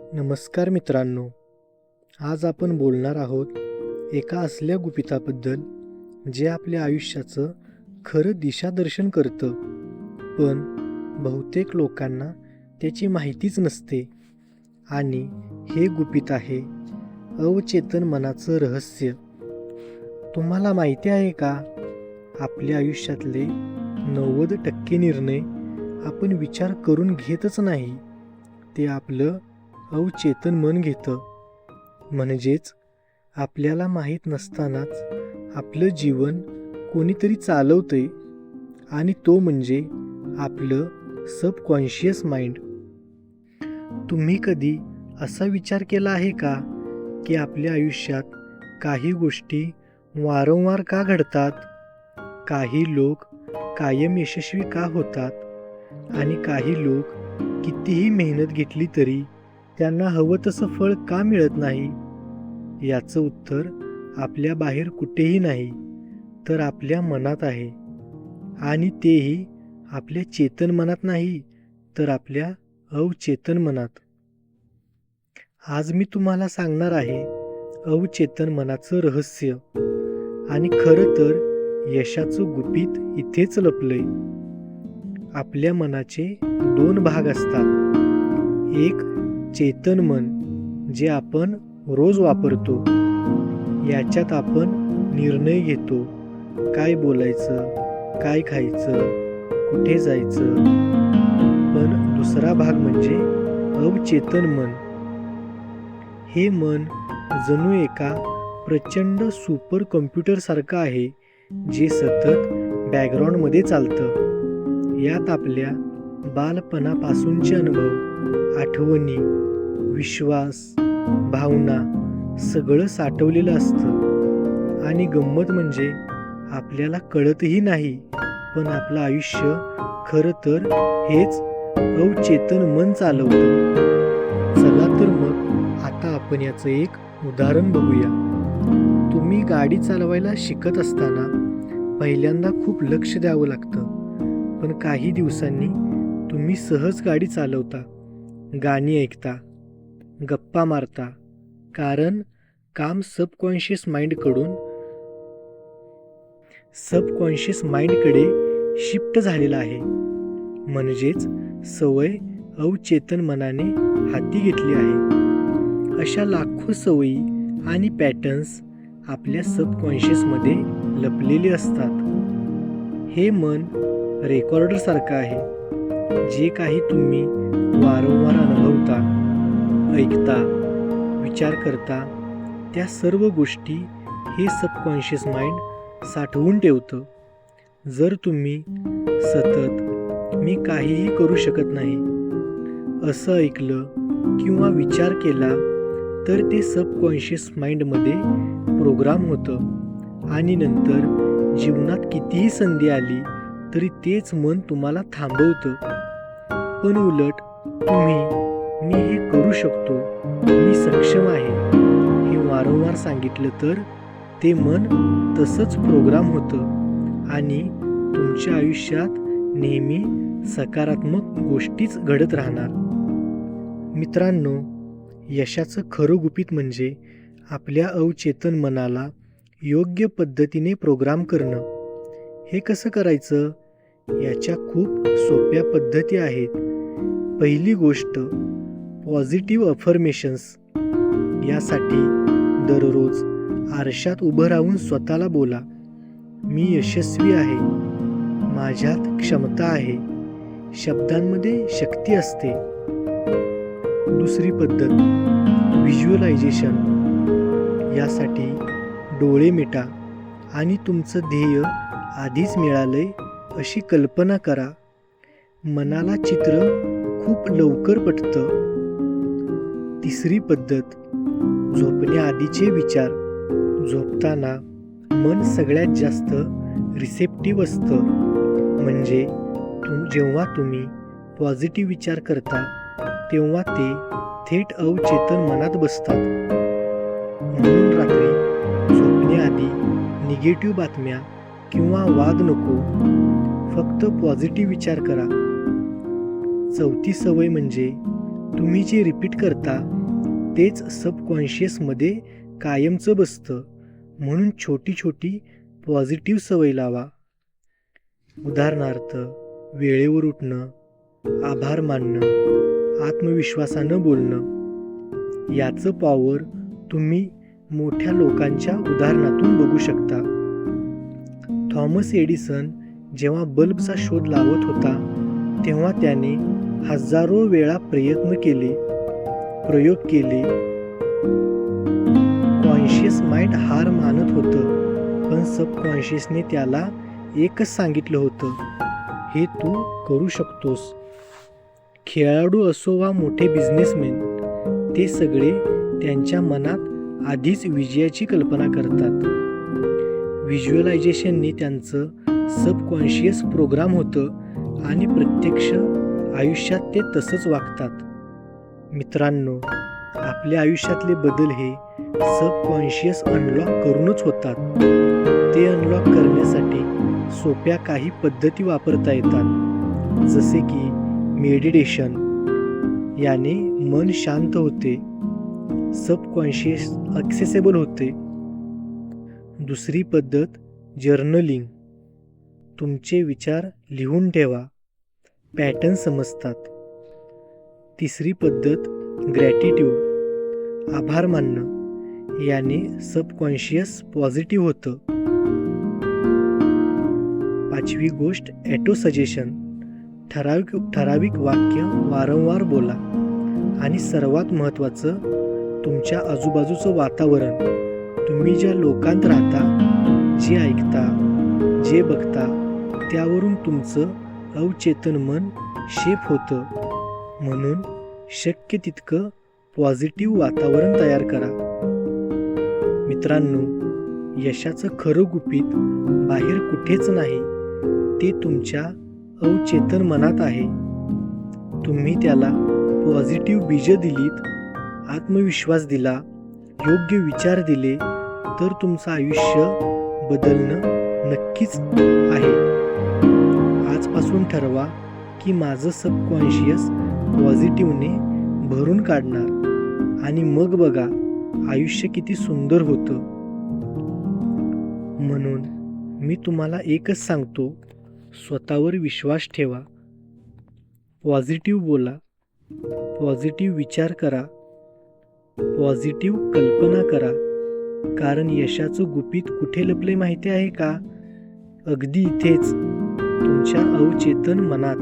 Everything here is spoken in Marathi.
नमस्कार मित्रांनो आज आपण बोलणार आहोत एका असल्या गुपिताबद्दल जे आपल्या आयुष्याचं खरं दिशादर्शन करतं. पण बहुतेक लोकांना त्याची माहितीच नसते. आणि हे गुपित आहे अवचेतन मनाचं रहस्य. तुम्हाला माहिती आहे का? आपल्या आयुष्यातले नव्वद टक्के निर्णय आपण विचार करून घेतच नाही. ते आपलं अवचेतन मन घेतं. म्हणजेच आपल्याला माहीत नसतानाच आपलं जीवन कोणीतरी चालवतंय आणि तो म्हणजे आपलं सबकॉन्शियस माइंड. तुम्ही कधी असा विचार केला आहे का की आपल्या आयुष्यात काही गोष्टी वारंवार का घडतात? काही लोक कायम यशस्वी का होतात? आणि काही लोक कितीही मेहनत घेतली तरी त्यांना हवं तसं फळ का मिळत नाही? याचं उत्तर आपल्या बाहेर कुठेही नाही तर आपल्या मनात आहे. आणि तेही आपल्या चेतन मनात नाही तर आपल्या अवचेतन मनात. आज मी तुम्हाला सांगणार आहे अवचेतन मनाचं रहस्य. आणि खरं तर यशाचं गुपित इथेच लपलंय. आपल्या मनाचे दोन भाग असतात. एक चेतन मन जे आपण रोज वापरतो याच्यात आपण निर्णय घेतो. काय बोलायचं काय खायचं कुठे जायचं? पण दुसरा भाग म्हणजे अवचेतन मन. हे मन जणू एका प्रचंड सुपर कम्प्युटरसारखं आहे जे सतत बॅकग्राऊंडमध्ये चालतं. यात आपल्या बालपणापासूनचे अनुभव आठवणी विश्वास भावना सगळं साठवलेलं असतं. आणि गंमत म्हणजे आपल्याला कळतही नाही पण आपलं आयुष्य खरं तर हेच अवचेतन मन चालवतं. चला तर मग आता आपण याचं एक उदाहरण बघूया. तुम्ही गाडी चालवायला शिकत असताना पहिल्यांदा खूप लक्ष द्यावं लागतं पण काही दिवसांनी तुम्ही सहज गाडी चालवता. गाणी ऐकता गप्पा मारता कारण काम सबकॉन्शियस माइंडकडून सबकॉन्शियस माइंडकडे शिफ्ट झालेलं आहे. म्हणजेच सवय अवचेतन मनाने हाती घेतली आहे. अशा लाखो सवयी आणि पॅटर्न्स आपल्या सबकॉन्शियसमध्ये लपलेले असतात. हे मन रेकॉर्डरसारखं आहे. जे काही तुम्ही वारंवार अनुभवता ऐकता विचार करता त्या सर्व गोष्टी हे सबकॉन्शियस माइंड साठवून ठेवतं. जर तुम्ही सतत मी काहीही करू शकत नाही असं ऐकलं किंवा विचार केला तर ते सबकॉन्शियस माइंडमध्ये प्रोग्राम होतं आणि नंतर जीवनात कितीही संधी आली तरी तेच मन तुम्हाला थांबवतं. पण उलट तुम्ही मी हे करू शकतो. मी सक्षम आहे. हे वारंवार सांगितलं तर ते मन तसंच प्रोग्राम होतं आणि तुमच्या आयुष्यात नेहमी सकारात्मक गोष्टीच घडत राहणार. मित्रांनो यशाचं खरं गुपित म्हणजे आपल्या अवचेतन मनाला योग्य पद्धतीने प्रोग्राम करणं. हे कसं करायचं? याच्या खूप सोप्या पद्धती आहेत. पहिली गोष्ट पॉझिटिव्ह अफर्मेशन्स यासाठी दररोज आरशात उभं राहून स्वतःला बोला. मी यशस्वी आहे. माझ्यात क्षमता आहे. शब्दांमध्ये शक्ती असते. दुसरी पद्धत व्हिज्युअलायझेशन यासाठी डोळे मिटा आणि तुमचं ध्येय आधीच मिळालंय अशी कल्पना करा. मनाला चित्र खूप लवकर पटतं. तिसरी पद्धत झोपण्याआधीचे विचार. झोपताना मन सगळ्यात जास्त रिसेप्टिव्ह असतं. म्हणजे तुम जेव्हा तुम्ही पॉझिटिव्ह विचार करता तेव्हा ते थेट अवचेतन मनात बसतात. म्हणून रात्री झोपण्याआधी निगेटिव्ह बातम्या किंवा वाद नको. फक्त पॉझिटिव्ह विचार करा. चौथी सवय म्हणजे तुम्ही जे रिपीट करता तेच सबकॉन्शियसमध्ये कायमचं बसतं. म्हणून छोटी छोटी पॉझिटिव्ह सवय लावा. उदाहरणार्थ वेळेवर उठणं आभार मानणं आत्मविश्वासानं बोलणं. याचं पॉवर तुम्ही मोठ्या लोकांच्या उदाहरणातून बघू शकता. थॉमस एडिसन जेव्हा बल्बचा शोध लावत होता तेव्हा त्याने हजारो वेळा प्रयत्न केले प्रयोग केले. कॉन्शियस माइंड हार मानत होतं पण सबकॉन्शियसने त्याला एकच सांगितलं होतं हे तू करू शकतोस. खेळाडू असो वा मोठे बिझनेसमॅन ते सगळे त्यांच्या मनात आधीच विजयाची कल्पना करतात. व्हिज्युअलायझेशनने त्यांचं सबकॉन्शियस प्रोग्राम होतं आणि प्रत्यक्ष आयुष्यात ते तसंच वागतात. मित्रांनो आपल्या आयुष्यातले बदल हे सबकॉन्शियस अनलॉक करूनच होतात. ते अनलॉक करण्यासाठी सोप्या काही पद्धती वापरता येतात. जसे की मेडिटेशन याने मन शांत होते सबकॉन्शियस ॲक्सेसेबल होते. दुसरी पद्धत जर्नलिंग. तुमचे विचार लिहून ठेवा. पॅटर्न समजतात. तिसरी पद्धत ग्रॅटिट्यूड आभार मानणं. याने सबकॉन्शियस पॉझिटिव्ह होतं. पाचवी गोष्ट ॲटो सजेशन ठराविक ठराविक वाक्य वारंवार बोला. आणि सर्वात महत्त्वाचं तुमच्या आजूबाजूचं वातावरण. तुम्ही ज्या लोकांत राहता जे ऐकता जे बघता त्यावरून तुमचं अवचेतन मन शेप होतं. म्हणून शक्य तितकं पॉझिटिव्ह वातावरण तयार करा. मित्रांनो यशाचं खरं गुपित बाहेर कुठेच नाही. ते तुमच्या अवचेतन मनात आहे. तुम्ही त्याला पॉझिटिव्ह बीज दिलीत आत्मविश्वास दिला योग्य विचार दिले तर तुमचं आयुष्य बदलणं नक्कीच आहे. आजपासून ठरवा की माझं सबकॉन्शियस पॉझिटिव्हने भरून काढणार. आणि मग बघा आयुष्य किती सुंदर होतं. म्हणून मी तुम्हाला एकच सांगतो स्वतःवर विश्वास ठेवा. पॉझिटिव्ह बोला. पॉझिटिव्ह विचार करा. पॉझिटिव्ह कल्पना करा. कारण यशाचं गुपित कुठे लपले माहिती आहे का? अगदी इथेच. तुमच्या अवचेतन मनात.